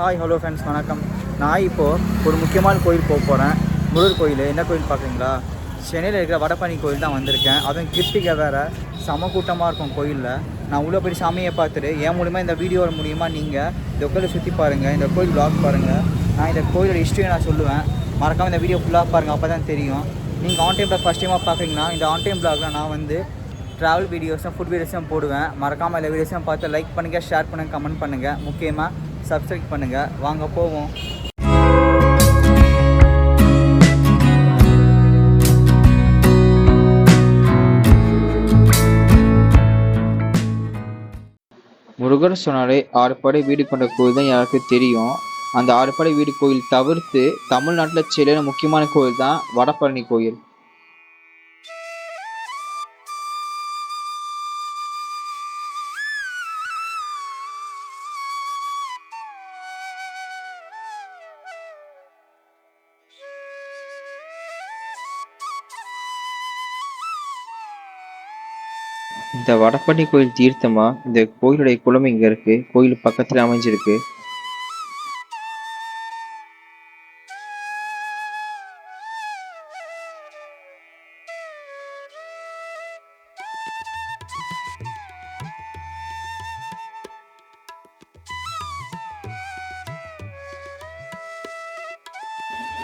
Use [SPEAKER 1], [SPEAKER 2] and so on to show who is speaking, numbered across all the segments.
[SPEAKER 1] Hi hello friends வணக்கம். நான் இப்போது ஒரு முக்கியமான கோயில் போக போகிறேன் முருகர் கோயில். என்ன கோயில் பார்க்குறீங்களா? சென்னையில் இருக்கிற வடபழனி கோயில் தான் வந்திருக்கேன். அதுவும் கிருத்திகை வேறு. செம கூட்டமாக இருக்கும் கோயிலில். நான் உள்ளே போய் சாமியை பார்த்துட்டு என் மூலிமா இந்த வீடியோ மூலிமா நீங்கள் இந்த கோயிலை சுற்றி பாருங்கள் இந்த கோயில் vlog பாருங்கள் நான் இந்த கோயிலோட ஹிஸ்ட்ரியை நான் சொல்லுவேன். மறக்காமல் இந்த வீடியோ ஃபுல்லாக பாருங்கள் அப்போ தான் தெரியும். நீங்கள் ஆன் டைம் ஃபஸ்ட் டைமாக பார்க்குறீங்கன்னா இந்த ஆன் டைம் vlogல நான் வந்து ட்ராவல் வீடியோஸும் ஃபுட் வீடியோஸும் போடுவேன். மறக்காமல் எல்லா வீடியோஸும் பார்த்து லைக் பண்ணுங்கள் ஷேர் பண்ணுங்கள் கமெண்ட் பண்ணுங்கள் முக்கியமாக சப்ஸ்கிரைப் பண்ணுங்கள் வாங்க போவோம். முருகர் சொன்னாலே ஆறு படை வீடு கொண்ட கோயில் தான் எனக்கு தெரியும். அந்த ஆறுபடை வீடு கோயில் தவிர்த்து தமிழ்நாட்டில் சில முக்கியமான கோயில் தான் வடபழனி கோயில். இந்த வடபழனி கோயில் தீர்த்தமா? இந்த கோயிலுடைய குளம் இங்க இருக்கு? கோயில் பக்கத்துல அமைஞ்சிருக்கு.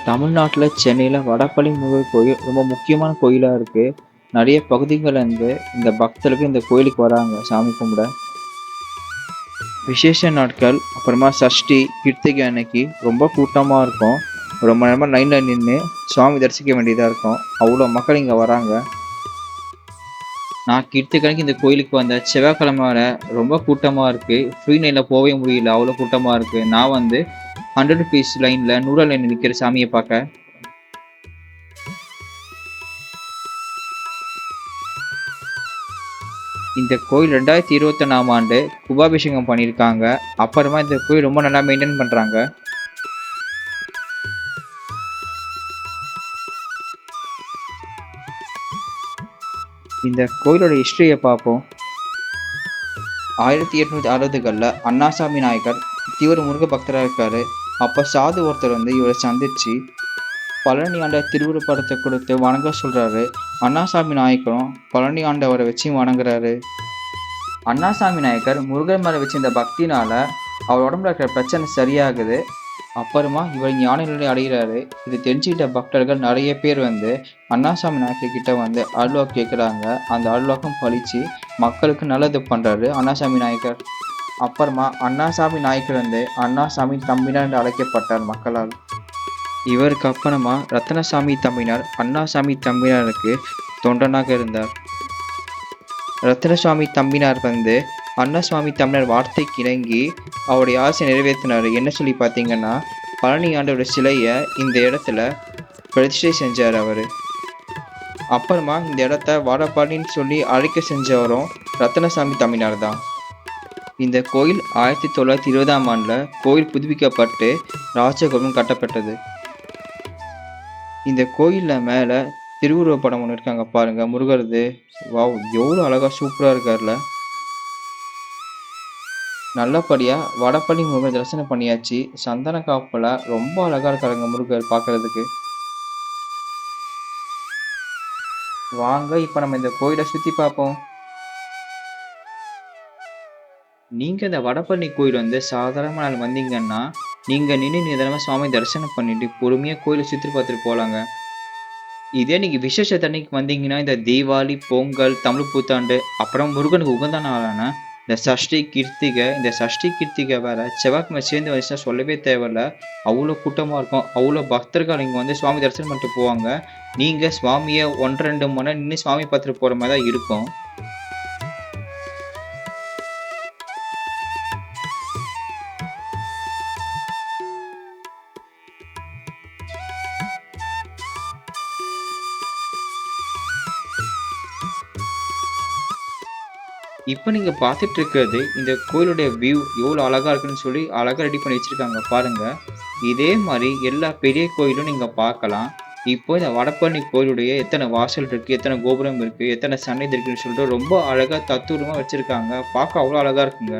[SPEAKER 1] தமிழ்நாட்டில் சென்னையில் வடபழனி முருகர் கோயில் ரொம்ப முக்கியமான கோயிலாக இருக்குது நிறைய பகுதிகள்லேருந்து இந்த பக்தர்களுக்கு இந்த கோயிலுக்கு வராங்க சாமி கும்பிட. விசேஷ நாட்கள் அப்புறமா சஷ்டி கிருத்திகை அன்னைக்கு ரொம்ப கூட்டமாக இருக்கும். ரொம்ப நேரமாக லைனில் நின்று சுவாமி தரிசிக்க வேண்டியதாக இருக்கும். அவ்வளோ மக்கள் இங்கே வராங்க. நான் கிருத்திகைக்கு இந்த கோயிலுக்கு வந்த செவ்வாய்க்கிழமை வர ரொம்ப கூட்டமாக இருக்குது ஃப்ரீ லைனில் போகவே முடியல அவ்வளோ கூட்டமாக இருக்குது நான் வந்து ஹண்ட்ரட் ருபீஸ் லைனில் நூறு லைன் நிற்கிற சாமியை பார்க்க. இந்த கோயில் ரெண்டாயிரத்தி இருபத்தொன்னாம் ஆண்டு குபாபிஷேகம் பண்ணியிருக்காங்க. அப்புறமா இந்த கோயில் ரொம்ப நல்லா மெயின்டைன் பண்ணுறாங்க இந்த கோயிலோட ஹிஸ்டரியை பார்ப்போம். ஆயிரத்தி எட்நூத்தி அறுபதுகளில் அண்ணாசாமி நாயக்கர் தீவிர முருக பக்தராக இருக்காரு. அப்போ சாது ஒருத்தர் வந்து இவரை சந்திச்சு பழனி ஆண்ட திருவுருப்படத்தை கொடுத்து வணங்க சொல்கிறாரு அண்ணாசாமி நாயக்கரும் பழனி ஆண்டவரை வச்சு வணங்குறாரு. அண்ணாசாமி நாயக்கர் முருகன் மேலே வச்சிருந்த பக்தினால அவர் உடம்புல இருக்கிற பிரச்சனை சரியாகுது. அப்புறமா இவர் ஞான நிலை அடைகிறாரு. இது தெரிஞ்சுக்கிட்ட பக்தர்கள் நிறைய பேர் வந்து அண்ணாசாமி நாயக்கர் கிட்ட வந்து அருள்வாக்கு கேட்குறாங்க அந்த அருள்வாக்கம் பழிச்சு மக்களுக்கு நல்லது பண்ணுறாரு அண்ணாசாமி நாயக்கர். அப்புறமா அண்ணாசாமி நாயக்கர் வந்து அண்ணாசாமி தம்பினார் என்று அழைக்கப்பட்டார் மக்களால். இவருக்கு அப்புறமா ரத்னசாமி தம்பினார் அண்ணாசாமி தம்பினாருக்கு தொண்டனாக இருந்தார். ரத்னசாமி தம்பினார் வந்து அண்ணாசாமி தம்பினார் வார்த்தைக்கு இணங்கி அவருடைய ஆசை நிறைவேற்றினார். என்ன சொல்லி பார்த்தீங்கன்னா பழனி ஆண்டோட சிலையை இந்த இடத்துல பிரதிஷ்டை செஞ்சார் அவர். அப்புறமா இந்த இடத்த வாடப்பாடின்னு சொல்லி அழைக்க செஞ்சவரும் ரத்னசாமி தம்பினார் தான். இந்த கோயில் ஆயிரத்தி தொள்ளாயிரத்தி இருபதாம் ஆண்டில் கோயில் புதுப்பிக்கப்பட்டு ராஜகோபுரம் கட்டப்பட்டது. இந்த கோயிலில் மேலே திருவுருவ படம் ஒன்று இருக்காங்க பாருங்க. முருகருது வாவ் எவ்வளோ அழகாக சூப்பராக இருக்கார்ல. நல்லபடியாக வடப்பள்ளி முருகர் தரிசனம் பண்ணியாச்சு. சந்தன காப்பில் ரொம்ப அழகாக இருக்காருங்க முருகர் பார்க்கறதுக்கு வாங்க இப்போ நம்ம இந்த கோயிலை சுற்றி பார்ப்போம். நீங்கள் இந்த வடபழனி கோயில் வந்து சாதாரண நாள் வந்தீங்கன்னா நீங்கள் நின்று நிதானமாக சுவாமி தரிசனம் பண்ணிட்டு பொறுமையாக கோயிலை சுற்றி பார்த்துட்டு போகலாங்க இதே நீங்கள் விசேஷத்தன்னைக்கு வந்தீங்கன்னா இந்த தீபாவளி பொங்கல் தமிழ் புத்தாண்டு அப்புறம் முருகனுக்கு உகந்த நாளான இந்த சஷ்டி கிருத்திகை இந்த சஷ்டி கிருத்திகை வேறு செவ்வாய்க்கிழமை சேர்ந்து வந்துச்சுன்னா சொல்லவே தேவையில்ல. அவ்வளோ கூட்டமாக இருக்கும். அவ்வளோ பக்தர்கள் இங்கே வந்து சுவாமி தரிசனம் பண்ணிட்டு போவாங்க. நீங்கள் சுவாமியை ஒன்று ரெண்டு மணி நேரம் நின்று சுவாமி பார்த்துட்டு போகிற மாதிரி தான் இருக்கும். இப்போ நீங்கள் பார்த்துட்டு இருக்கிறது இந்த கோயிலுடைய வியூ எவ்வளோ அழகாக இருக்குன்னு சொல்லி அழகாக ரெடி பண்ணி வச்சுருக்காங்க. பாருங்கள் இதே மாதிரி எல்லா பெரிய கோயிலும் நீங்கள் பார்க்கலாம். இப்போ இந்த வடப்பழனி கோயிலுடைய எத்தனை வாசல் இருக்குது எத்தனை கோபுரம் இருக்குது எத்தனை சன்னதி இருக்குன்னு சொல்லிட்டு ரொம்ப அழகாக தத்துவமாக வச்சுருக்காங்க. பார்க்க அவ்வளோ அழகாக இருக்குங்க.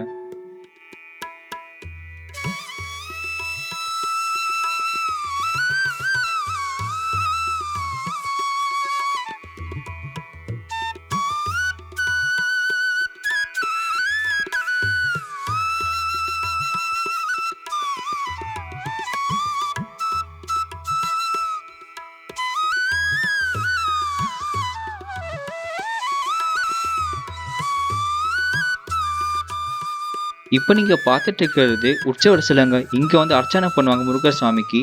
[SPEAKER 1] இப்போ நீங்கள் பார்த்துட்டு இருக்கிறது உற்சவர் சிலங்க. இங்கே வந்து அர்ச்சனை பண்ணுவாங்க முருகர் சுவாமிக்கு.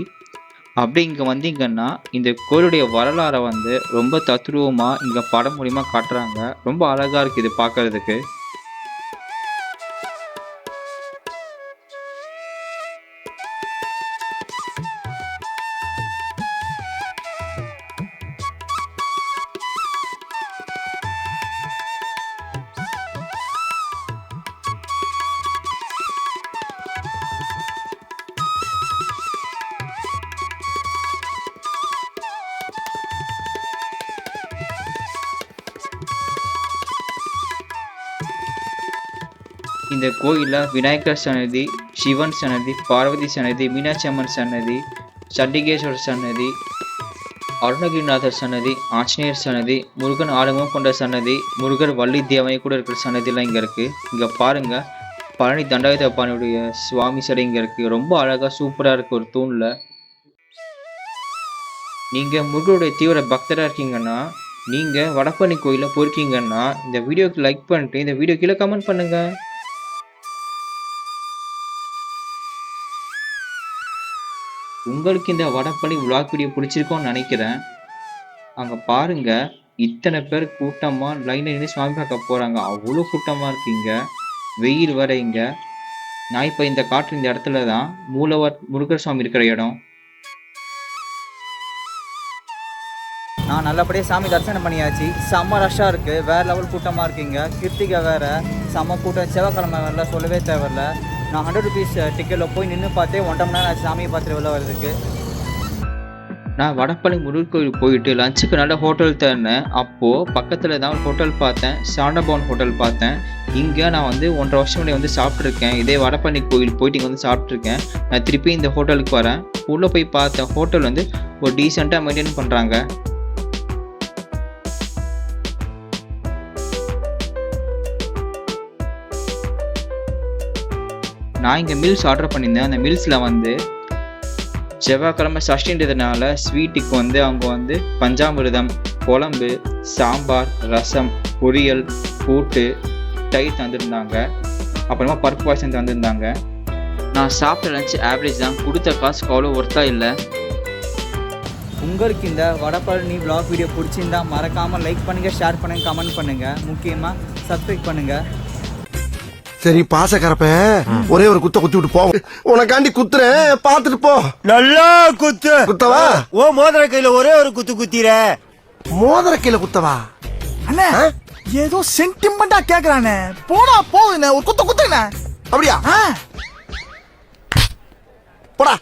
[SPEAKER 1] அப்படி இங்கே வந்தீங்கன்னா இந்த கோயிலுடைய வரலாறை வந்து ரொம்ப தத்ரூபமாக இங்கே படம் மூலிமா காட்டுறாங்க. ரொம்ப அழகாக இருக்குது இது பார்க்கறதுக்கு. இந்த கோயிலில் விநாயகர் சன்னதி சிவன் சன்னதி பார்வதி சன்னதி மீனாட்சி அம்மன் சன்னதி சண்டிகேஸ்வரர் சன்னதி அருணகிரிநாதர் சன்னதி ஆஞ்சநேயர் சன்னதி முருகன் ஆலமுகம் கொண்ட சன்னதி முருகர் வள்ளி தேவனை கூட இருக்கிற சன்னதிலாம் இங்கே இருக்குது இங்கே பாருங்கள் பழனி தண்டாயுதப்பானுடைய சுவாமி சிலை இங்கே இருக்குது ரொம்ப அழகாக சூப்பராக இருக்குது ஒரு தூணில். நீங்கள் முருகருடைய தீவிர பக்தராக இருக்கீங்கன்னா நீங்கள் வடபழனி கோயிலில் போயிருக்கீங்கன்னா இந்த வீடியோக்கு லைக் பண்ணிட்டு இந்த வீடியோ கீழே கமெண்ட் பண்ணுங்கள் உங்களுக்கு இந்த வடப்பள்ளி விளாக் வீடியோ பிடிச்சிருக்கோன்னு நினைக்கிறேன். அங்கே பாருங்க இத்தனை பேர் கூட்டமாக லைனில் நின்று சுவாமி பார்க்க போகிறாங்க அவ்வளோ கூட்டமாக இருக்கீங்க வெயில் வரைங்க நான் இப்போ இந்த காற்று இந்த இடத்துல தான் மூலவர் முருகர் சுவாமி இருக்கிற இடம்.
[SPEAKER 2] நான் நல்லபடியாக சாமி தரிசனம் பண்ணியாச்சு. செம்ம ரஷ்ஷாக இருக்குது வேறு லெவல் கூட்டமாக இருக்கீங்க கிருத்திகை வேறு. செம்ம கூட்டம். செவ்வாய்க்கிழமை வரல சொல்லவே தேவையில்ல. நான் ஹண்ட்ரட் ருபீஸ் டிக்கெட்டில் போய் நின்று பார்த்தே ஒன்றரை மணி நேரம் சாமியை பார்த்துட்டு வெளில வர்றதுக்கு.
[SPEAKER 1] நான் வடப்பள்ளி முருகர் கோயில் போயிட்டு லஞ்சுக்கு நல்ல ஹோட்டல் தேடினேன். அப்போது பக்கத்தில் தான் ஒரு ஹோட்டல் பார்த்தேன். சாண்டபவன் ஹோட்டல் பார்த்தேன். இங்கே நான் வந்து ஒன்றரை வருஷம் முன்னாடி வந்து சாப்பிட்ருக்கேன் இதே வடப்பள்ளி கோயில் போயிட்டு இங்கே வந்து சாப்பிட்ருக்கேன் நான் திருப்பி இந்த ஹோட்டலுக்கு வரேன். உள்ளே போய் பார்த்தேன் ஹோட்டல் வந்து ஒரு டீசெண்டாக மெயின்டைன் பண்ணுறாங்க நான் இங்கே மீல்ஸ் ஆர்டர் பண்ணியிருந்தேன். அந்த மில்ஸில் வந்து செவ்வாய்க்கிழமை சஷ்டின்றதுனால ஸ்வீட்டுக்கு வந்து அவங்க வந்து பஞ்சாமிர்தம் குழம்பு சாம்பார் ரசம் பொரியல் கூட்டு டை தந்திருந்தாங்க. அப்புறமா பருப்பு பாயசம் தந்திருந்தாங்க. நான் சாப்பிட்ட லஞ்ச் ஆவரேஜ் தான். கொடுத்த காசுக்கு அவ்வளோ ஒர்த்தாக இல்லை.
[SPEAKER 2] உங்களுக்கு இந்த வடபழனி vlog வீடியோ பிடிச்சிருந்தா மறக்காமல் லைக் பண்ணுங்கள் ஷேர் பண்ணுங்கள் கமெண்ட் பண்ணுங்கள் முக்கியமாக சப்ஸ்கிரைப் பண்ணுங்கள்
[SPEAKER 3] சரி பாசக்கரப்ப ஒரே ஒரு குத்த குத்தி விட்டு போ. உனக்காண்டி குத்துறேன். பாத்துட்டு போ.
[SPEAKER 4] நல்லா குத்து.
[SPEAKER 3] குத்தவா?
[SPEAKER 4] ஓ மோதிர கையில ஒரே ஒரு குத்து குத்திர
[SPEAKER 3] மோதிர கீழ குத்தவா?
[SPEAKER 5] அண்ணே ஏதோ சென்டிமெண்டா கேக்குறானே. போடா போகுதுண்ணே ஒரு குத்து குத்துண்ணே.
[SPEAKER 3] அப்படியா? போடா.